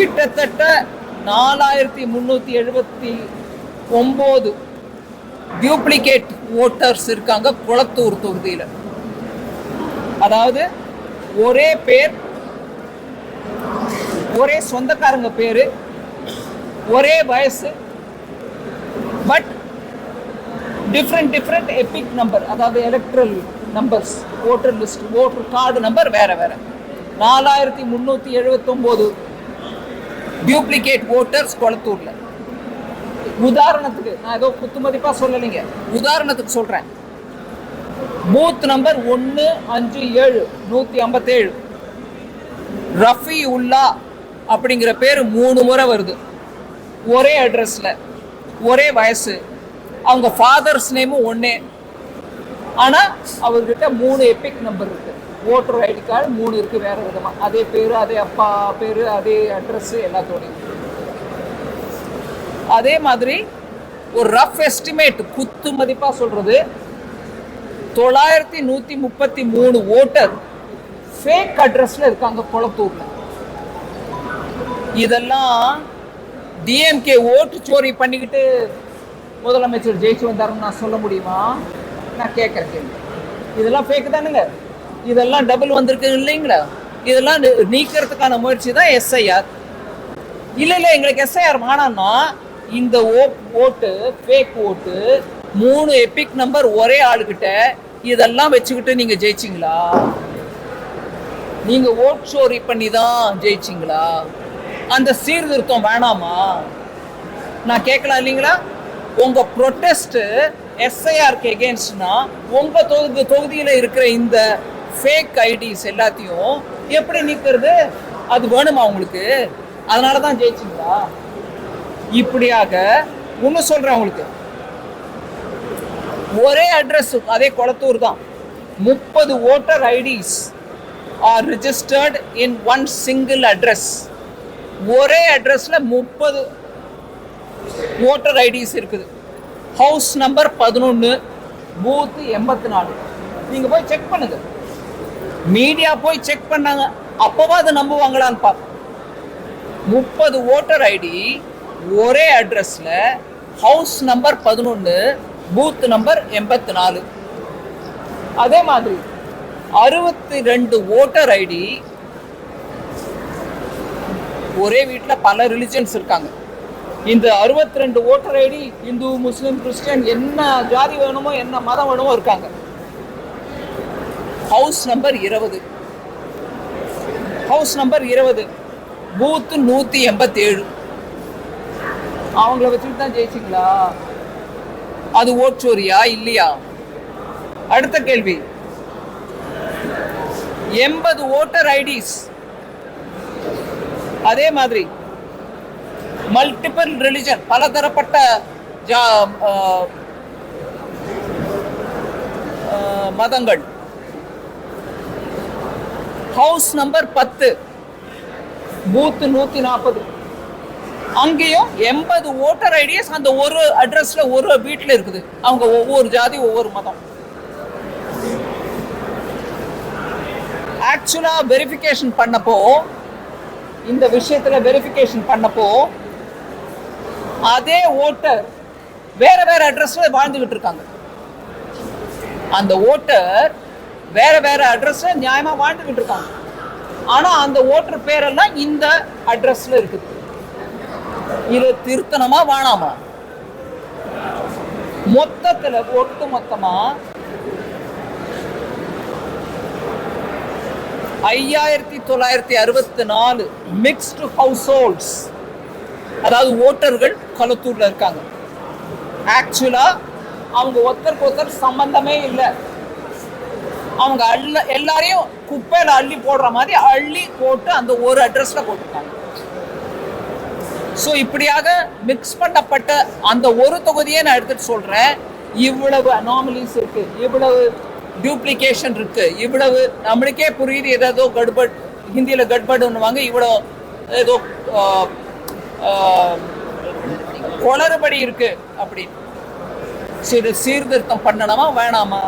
கிட்டத்தட்ட நாலாயிரத்தி முந்நூற்றி எழுபத்தி ஒம்பது டியூப்ளிகேட் ஓட்டர்ஸ் இருக்காங்க குளத்தூர் தொகுதியில். அதாவது ஒரே பேர் ஒரே சொந்தக்காரங்க பேர் ஒரே வயசு but different different EPIC number அதாவது electoral numbers voter list voter card number வேற வேற. நாலாயிரத்தி முந்நூற்றி எழுபத்தொம்போது டியூப்ளிகேட் ஓட்டர்ஸ் கொளத்தூரில். உதாரணத்துக்கு நான் ஏதோ குத்துமதிப்பாக சொல்லலைங்க. உதாரணத்துக்கு சொல்கிறேன் பூத் நம்பர் ஒன்று அஞ்சு ஏழு நூற்றி ஐம்பத்தேழு. ரஃபி உல்லா அப்படிங்கிற பேர் மூணு முறை வருது. ஒரே அட்ரஸில் ஒரே வயசு. அவங்க ஃபாதர்ஸ் நேமும் ஒன்றே ஆனால் அவர்கிட்ட மூணு எபிக் நம்பர் இருக்குது ஓட்டர் ஐடி கார்டு மூணு இருக்கு வேற விதமாக அதே பேர் அதே அப்பா பேர் அதே அட்ரஸ் எல்லாத்தோடையும். அதே மாதிரி ஒரு ரஃப் எஸ்டிமேட் குத்து மதிப்பாக சொல்கிறது தொள்ளாயிரத்தி நூற்றி முப்பத்தி மூணு ஓட்டர் ஃபேக் அட்ரஸில் இருக்காங்க குளத்தூரில். இதெல்லாம் டிஎம்கே ஓட்டு சோரி பண்ணிக்கிட்டு முதலமைச்சர் ஜெயிச்சு வந்தாருன்னு நான் சொல்ல முடியுமா? நான் கேட்குற கேள்வி. இதெல்லாம் ஃபேக்கு தானுங்க. இதெல்லாம் டபுள் வந்திருக்கு இல்லைங்களா? இதெல்லாம் நீக்கிறதுக்கான முயற்சி தான் எஸ்ஐஆர் இல்லை இல்லை எங்களுக்கு எஸ்ஐஆர் வேணாம்னா இந்த ஓ ஓட்டு ஃபேக் ஓட்டு மூணு எபிக் நம்பர் ஒரே ஆளுகிட்ட இதெல்லாம் வச்சுக்கிட்டு நீங்க ஜெயிச்சிங்களா? நீங்க ஓட் சோரி பண்ணி தான் ஜெயிச்சிங்களா? அந்த சீர்திருத்தம் வேணாமா? நான் கேட்கலாம் இல்லைங்களா? உங்க ப்ரொட்டஸ்ட் எஸ்ஐஆர்க்கு எகேன்ஸ்ட்னா உங்க தொகுதி தொகுதியில் இருக்கிற இந்த ஃபேக் ஐடிஸ் எல்லாத்தையும் எப்படி நிற்கிறது அது வேணுமா உங்களுக்கு? அதனால தான் ஜெயிச்சிங்களா? இப்படியாக ஒன்று சொல்றேன் உங்களுக்கு. ஒரே அட்ரஸ் அதே குளத்தூர் தான். முப்பது voter IDs are registered in one single address ஒரே அட்ரஸ்ல முப்பது ஓட்டர் ஐடிஸ் இருக்குது. ஹவுஸ் நம்பர் பதினொன்று பூத்து எண்பத்தி நாலு. நீங்க போய் செக் பண்ணுங்க. மீடியா போய் செக் பண்ணாங்க. அப்பவாது நம்புவாங்களான்னு பார்ப்போம். முப்பது ஓட்டர் ஐடி ஒரே அட்ரஸில் ஹவுஸ் நம்பர் பதினொன்று பூத் நம்பர் எண்பத்தி நாலு. அதே மாதிரி அறுபத்தி ரெண்டு ஓட்டர் ஐடி ஒரே வீட்டில் பல ரிலிஜன்ஸ் இருக்காங்க. இந்த அறுபத்தி ரெண்டு voter ID Hindu Muslim Christian என்ன ஜாதி வேணுமோ என்ன மதம் வேணுமோ இருக்காங்க. ஹவுஸ் நம்பர் இருபது. ஹவுஸ் நம்பர் இருபது. பூத்து நூற்றி எண்பத்தேழு. அவங்கள வச்சுட்டு தான் ஜெயிச்சிங்களா? அது ஓட்சோரியா இல்லையா? அடுத்த கேள்வி. எண்பது ஓட்டர் ஐடிஸ். அதே மாதிரி மல்டிபிள் ரிலிஜன் பலதரப்பட்ட ஜா மதங்கள். ஹவுஸ் நம்பர் பத்து. பூத்து நூத்தி நாற்பது அங்கேயும் எண்பது ஓட்டர் ஐடியாஸ் அந்த ஒரு அட்ரஸ்ல ஒரு வீட்டில் இருக்குது. அவங்க ஒவ்வொரு ஜாதி ஒவ்வொரு மதம். ஆக்சுவலா வெரிஃபிகேஷன் பண்ணப்போ இந்த விஷயத்துல வெரிஃபிகேஷன் பண்ணப்போ அதே ஓட்டர் வேற வேற அட்ரஸ்ல வாழ்ந்துகிட்டு இருக்காங்க. அந்த ஓட்டர் வேற வேற அட்ரஸ்ல நியாயமா வாழ்ந்துகிட்டு இருக்காங்க. ஆனா அந்த ஓட்டர் பேரெல்லாம் இந்த அட்ரஸ்ல இருக்குது. இது திருத்தனமா வாழாமா மொத்தத்துல ஒட்டு மொத்தமா ஐயாயிரத்தி தொள்ளாயிரத்தி அறுபத்தி நாலு மிக்ஸ்டு ஹவுஸ் ஹோல்ட்ஸ் அதாவது ஓட்டர்கள் கொளத்தூர்ல இருக்காங்க. ஆக்சுவலா அவங்க ஒருத்தருக்கு ஒருத்தர் சம்பந்தமே இல்லை. அவங்க அள்ள எல்லாரையும் குப்பையில அள்ளி போடுற மாதிரி அள்ளி போட்டு அந்த ஒரு அட்ரஸ்ல போட்டிருக்காங்க. ஸோ இப்படியாக மிக்ஸ் பண்ணப்பட்ட அந்த ஒரு தொகுதியை நான் எடுத்துட்டு சொல்றேன். இவ்வளவு அனாமலிஸ் இருக்கு இவ்வளவு டியூப்ளிகேஷன் இருக்கு இவ்வளவு நம்மளுக்கே புரியுது ஏதோ கட்பட் ஹிந்தியில் கட்படுன்னுவாங்க இவ்வளோ ஏதோ குளறுபடி இருக்கு அப்படின்னு. சரி சீர்திருத்தம் பண்ணணுமா வேணாமா?